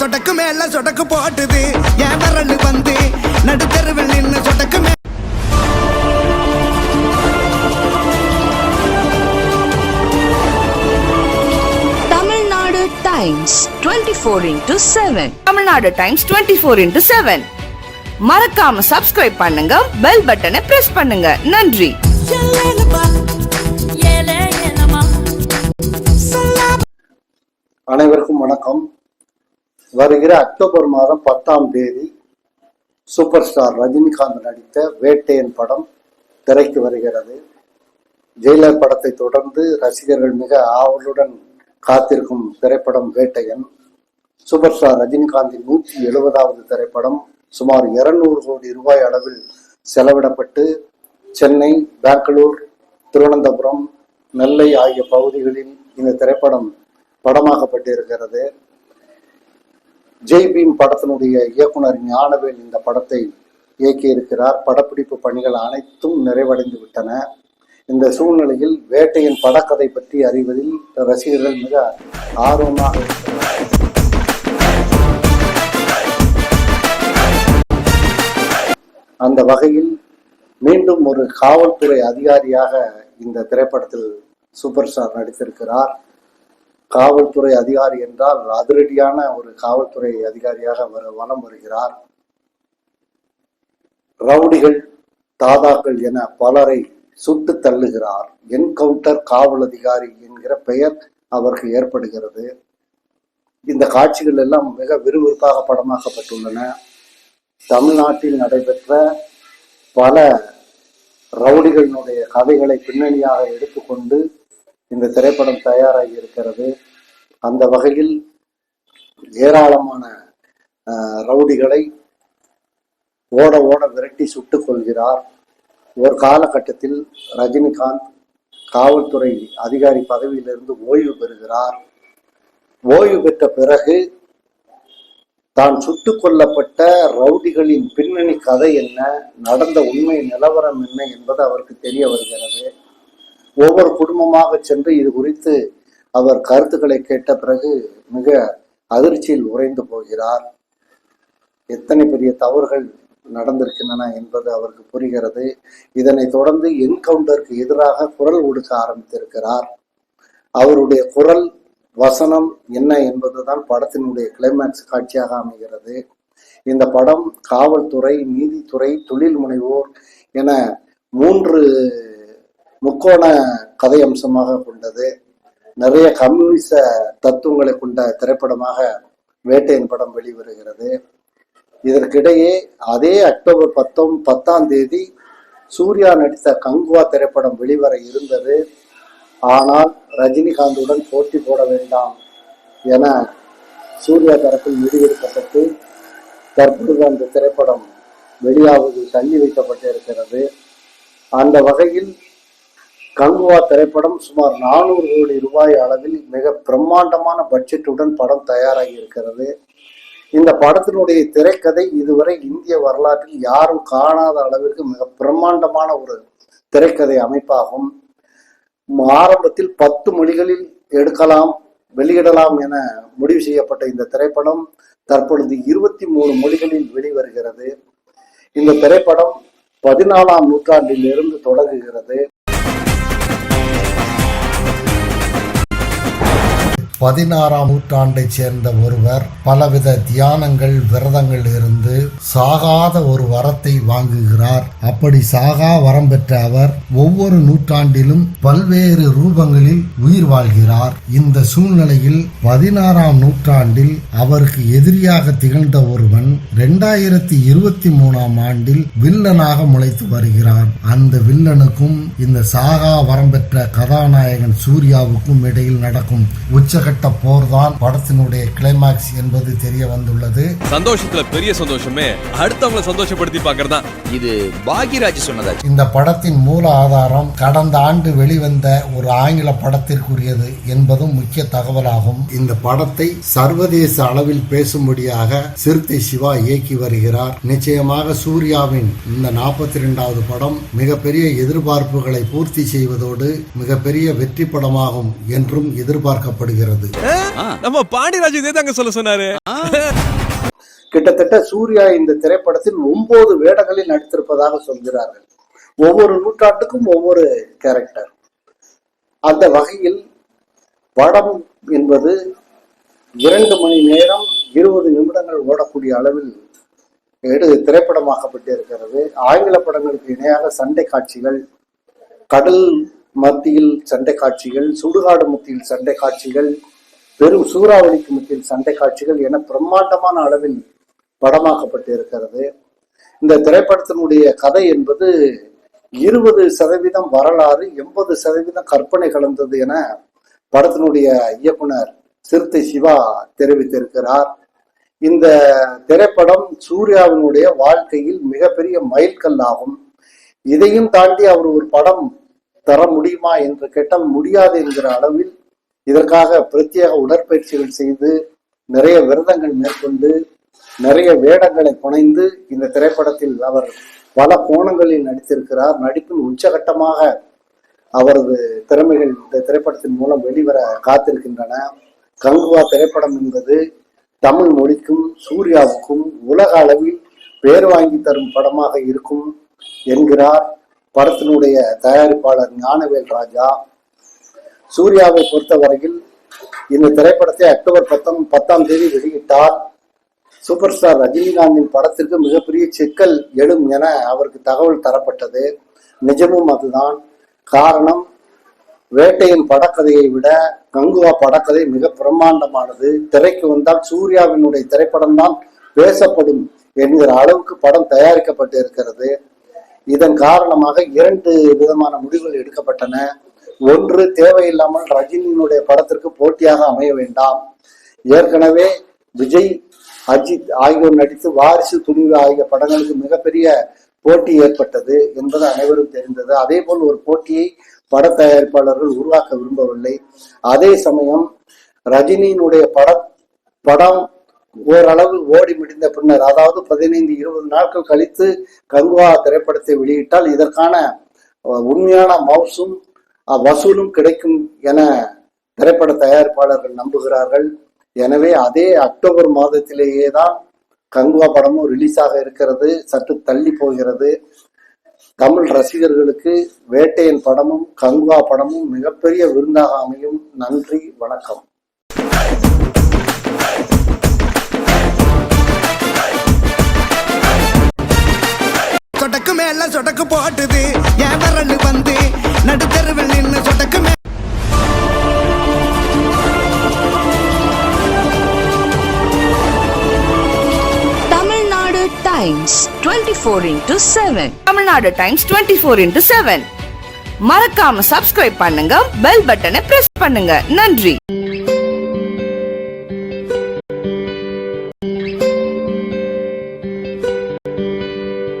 சொடக்கு மேல சொடக்கு போட்டுது. என் விரல் வந்து நடுத்தருவில் நின்னு சொடக்கு மே Tamil Nadu Times twenty four into seven. Tamil Nadu Times twenty four into seven. மறக்காம சப்ஸ்கிரைப் பண்ணுங்க பெல் பட்டனை பிரஸ் பண்ணுங்க. நன்றி. அனைவருக்கும் வணக்கம். வருகிற அக்டோபர் மாதம் பத்தாம் தேதி சூப்பர் ஸ்டார் ரஜினிகாந்த் நடித்த வேட்டையன் படம் திரைக்கு வருகிறது. ஜெயிலர் படத்தை தொடர்ந்து ரசிகர்கள் மிக ஆவலுடன் காத்திருக்கும் திரைப்படம் வேட்டையன். சூப்பர் ஸ்டார் ரஜினிகாந்தின் நூற்றி எழுபதாவது திரைப்படம் சுமார் இருநூறு கோடி ரூபாய் அளவில் செலவிடப்பட்டு சென்னை பெங்களூர் திருவனந்தபுரம் நெல்லை ஆகிய பகுதிகளில் இந்த திரைப்படம் படமாக்கப்பட்டிருக்கிறது. ஜெய் பீம் படத்தினுடைய இயக்குனர் ஞானவேல் இந்த படத்தை இயக்கியிருக்கிறார் படப்பிடிப்பு பணிகள் அனைத்தும் நிறைவடைந்து விட்டன. இந்த சூழ்நிலையில் வேட்டையின் படக்கதை பற்றி அறிவதில் ரசிகர்கள் மிக ஆர்வமாக இருக்கிறார் அந்த வகையில் மீண்டும் ஒரு காவல்துறை அதிகாரியாக இந்த திரைப்படத்தில் சூப்பர் ஸ்டார் நடித்திருக்கிறார். காவல்துறை அதிகாரி என்றால் அதிரடியான ஒரு காவல்துறை அதிகாரியாக வர வலம் வருகிறார். ரவுடிகள் தாதாக்கள் என பலரை சுட்டு தள்ளுகிறார். என்கவுண்டர் காவல் அதிகாரி என்கிற பெயர் அவருக்கு ஏற்படுகிறது. இந்த காட்சிகள் எல்லாம் மிக விறுவிறுப்பாக படமாக்கப்பட்டுள்ளன. தமிழ்நாட்டில் நடைபெற்ற பல ரவுடிகளினுடைய கதைகளை பின்னணியாக எடுத்துக்கொண்டு இந்த திரைப்படம் தயாராகி இருக்கிறது. அந்த வகையில் ஏராளமான ரவுடிகளை ஓட ஓட விரட்டி சுட்டுக் கொள்கிறார். ஒரு காலகட்டத்தில் ரஜினிகாந்த் காவல்துறை அதிகாரி பதவியிலிருந்து ஓய்வு பெறுகிறார். ஓய்வு பெற்ற பிறகு தான் சுட்டுக் கொல்லப்பட்ட ரவுடிகளின் பின்னணி கதை என்ன நடந்த உண்மை நிலவரம் என்ன என்பது அவருக்கு தெரிய வருகிறது. ஒவ்வொரு குடும்பமாக சென்று இது குறித்து அவர் கருத்துக்களை கேட்ட பிறகு மிக அதிர்ச்சியில் உறைந்து போகிறார். எத்தனை பெரிய தவறுகள் நடந்திருக்கின்றன என்பது அவருக்கு புரிகிறது. இதனை தொடர்ந்து என்கவுண்டருக்கு எதிராக குரல் கொடுக்க ஆரம்பித்திருக்கிறார். அவருடைய குரல் வசனம் என்ன என்பதுதான் படத்தினுடைய கிளைமேக்ஸ் காட்சியாக அமைகிறது. இந்த படம் காவல்துறை நீதித்துறை தொழில் முனைவோர் என மூன்று முக்கோண கதை அம்சமாக கொண்டது. நிறைய கம்யூனிச தத்துவங்களை கொண்ட திரைப்படமாக வேட்டையின் படம் வெளிவருகிறது. இதற்கிடையே அதே அக்டோபர் பத்தொம் பத்தாம் தேதி சூர்யா நடித்த கங்குவா திரைப்படம் வெளிவர இருந்தது. ஆனால் ரஜினிகாந்துடன் போட்டி போட வேண்டாம் என சூர்யா தரப்பில் முடிவெடுக்கப்பட்டு தற்பொழுது அந்த திரைப்படம் வெளியாவது தள்ளி வைக்கப்பட்டிருக்கிறது. அந்த வகையில் கங்குவா திரைப்படம் சுமார் நானூறு கோடி ரூபாய் அளவில் மிக பிரம்மாண்டமான பட்ஜெட்டுடன் படம் தயாராகி இருக்கிறது. இந்த படத்தினுடைய திரைக்கதை இதுவரை இந்திய வரலாற்றில் யாரும் காணாத அளவிற்கு மிக பிரம்மாண்டமான ஒரு திரைக்கதை அமைப்பாகும். ஆரம்பத்தில் பத்து மொழிகளில் எடுக்கலாம் வெளியிடலாம் என முடிவு செய்யப்பட்ட இந்த திரைப்படம் தற்பொழுது இருபத்தி மூணு மொழிகளில் வெளிவருகிறது. இந்த திரைப்படம் பதினாலாம் நூற்றாண்டில் இருந்து தொடங்குகிறது. பதினாறாம் நூற்றாண்டைச் சேர்ந்த ஒருவர் பலவித தியானங்கள் விரதங்கள் இருந்து சாகாத ஒரு வரத்தை வாங்குகிறார். அப்படி சாகா வரம் பெற்ற அவர் ஒவ்வொரு நூற்றாண்டிலும் பல்வேறு ரூபங்களில் உயிர் வாழ்கிறார். இந்த சூழ்நிலையில் பதினாறாம் நூற்றாண்டில் அவருக்கு எதிரியாக திகழ்ந்த ஒருவன் இரண்டாயிரத்தி இருபத்தி மூணாம் ஆண்டில் வில்லனாக முளைத்து வருகிறான். அந்த வில்லனுக்கும் இந்த சாகா வரம் பெற்ற கதாநாயகன் சூர்யாவுக்கும் இடையில் நடக்கும் உச்சக உச்சகட்ட போர்தான் படத்தினுடைய கிளைமாக்ஸ் என்பது தெரிய வந்துள்ளது. சந்தோஷத்துல பெரிய சந்தோஷமே அடுத்தவங்களை சந்தோஷப்படுத்தி பாக்குறதா இது பாக்யராஜ் சொன்னதாச்சு இந்த படத்தின் மூல ஆதாரம் கடந்த ஆண்டு வெளிவந்த ஒரு ஆங்கில படத்திற்குரியது என்பதும் முக்கிய தகவலாகும். இந்த படத்தை சர்வதேச அளவில் பேசும்படியாக சிறுத்தை சிவா இயக்கி வருகிறார். நிச்சயமாக சூர்யாவின் இந்த நாற்பத்தி இரண்டாவது படம் மிகப்பெரிய எதிர்பார்ப்புகளை பூர்த்தி செய்வதோடு மிகப்பெரிய வெற்றி படமாகும் என்றும் எதிர்பார்க்கப்படுகிறது. வருகிறது நம்ம பாண்டியராஜ் இதே தாங்க சொல்ல சொன்னாரு. கிட்டத்தட்ட சூர்யா இந்த திரைப்படத்தில் ஒன்பது வேடங்களில் நடித்திருப்பதாக சொல்கிறார்கள். ஒவ்வொரு நூற்றாண்டுக்கும் ஒவ்வொரு கேரக்டர் அந்த வகையில் படம் என்பது இரண்டு மணி நேரம் இருபது நிமிடங்கள் ஓடக்கூடிய அளவில் எடு திரைப்படமாக்கப்பட்டிருக்கிறது. ஆங்கில படங்களுக்கு இணையாக சண்டை காட்சிகள் கடல் மத்தியில் சண்டை காட்சிகள் சுடுகாடு மத்தியில் சண்டை காட்சிகள் பெரும் சூறாவளிக்கு மத்தியில் சண்டை காட்சிகள் என பிரம்மாண்டமான அளவில் படமாக்கப்பட்டு இருக்கிறது. இந்த திரைப்படத்தினுடைய கதை என்பது இருபது சதவீதம் வரலாறு எண்பது சதவீதம் கற்பனை கலந்தது என படத்தினுடைய இயக்குனர் சிறுத்தை சிவா தெரிவித்திருக்கிறார். இந்த திரைப்படம் சூர்யாவினுடைய வாழ்க்கையில் மிகப்பெரிய மைல்கல்லாகும். இதையும் தாண்டி அவர் ஒரு படம் தர முடியுமா என்று கேட்டால் முடியாது என்கிற அளவில் இதற்காக பிரத்யேக உடற்பயிற்சிகள் செய்து நிறைய விரதங்கள் மேற்கொண்டு நிறைய வேடங்களை புனைந்து இந்த திரைப்படத்தில் அவர் பல கோணங்களில் நடித்திருக்கிறார். நடிப்பின் உச்சகட்டமாக அவரது திறமைகள் இந்த திரைப்படத்தின் மூலம் வெளிவர காத்திருக்கின்றன. கங்குவா திரைப்படம் என்பது தமிழ் மொழிக்கும் சூர்யாவுக்கும் உலக அளவில் பேர் வாங்கி தரும் படமாக இருக்கும் என்கிறார். படத்தினுடைய தயாரிப்பாளர் ஞானவேல் ராஜா சூர்யாவை பொறுத்தவரையில் இந்த திரைப்படத்தை அக்டோபர் பத்தாம் பத்தாம் தேதி வெளியிட்டார். சூப்பர் ஸ்டார் ரஜினிகாந்தின் படத்திற்கு மிகப்பெரிய சிக்கல் எழும் என அவருக்கு தகவல் தரப்பட்டது. நிஜமும் அதுதான். காரணம் வேட்டையின் படக்கதையை விட கங்குவா படக்கதை மிக பிரம்மாண்டமானது. திரைக்கு வந்தால் சூர்யாவினுடைய திரைப்படம் தான் பேசப்படும் என்கிற அளவுக்கு படம் தயாரிக்கப்பட்டு இருக்கிறது இதன் காரணமாக இரண்டு விதமான முடிவுகள் எடுக்கப்பட்டன. ஒன்று தேவையில்லாமல் ரஜினியினுடைய படத்திற்கு போட்டியாக அமைய வேண்டாம். ஏற்கனவே விஜய் அஜித் ஆகியோர் நடித்து வாரிசு துணிவு ஆகிய படங்களுக்கு மிகப்பெரிய போட்டி ஏற்பட்டது என்பது அனைவரும் தெரிந்தது. அதே போல் ஒரு போட்டியை பட தயாரிப்பாளர்கள் உருவாக்க விரும்பவில்லை. அதே சமயம் ரஜினியினுடைய பட படம் ஓரளவு ஓடி முடிந்த பின்னர் அதாவது பதினைந்து இருபது நாட்கள் கழித்து கங்குவா திரைப்படத்தை வெளியிட்டால் இதற்கான உண்மையான மவுசும் வசூலும் கிடைக்கும் என திரைப்பட தயாரிப்பாளர்கள் நம்புகிறார்கள். எனவே அதே அக்டோபர் மாதத்திலேயே தான் கங்குவா படமும் ரிலீஸாக இருக்கிறது சற்று தள்ளி போகிறது. தமிழ் ரசிகர்களுக்கு வேட்டையன் படமும் கங்குவா படமும் மிகப்பெரிய விருந்தாக அமையும். நன்றி வணக்கம். மேல சொடக்கு போட்டுது. என் விரல் வந்து நடுத்தெருவில் நின்னு சொடக்கு மே Tamil Nadu Times twenty four into seven. Tamil Nadu Times twenty four into seven. மறக்காம சப்ஸ்கிரைப் பண்ணுங்க பெல் பட்டனை பிரஸ் பண்ணுங்க. நன்றி.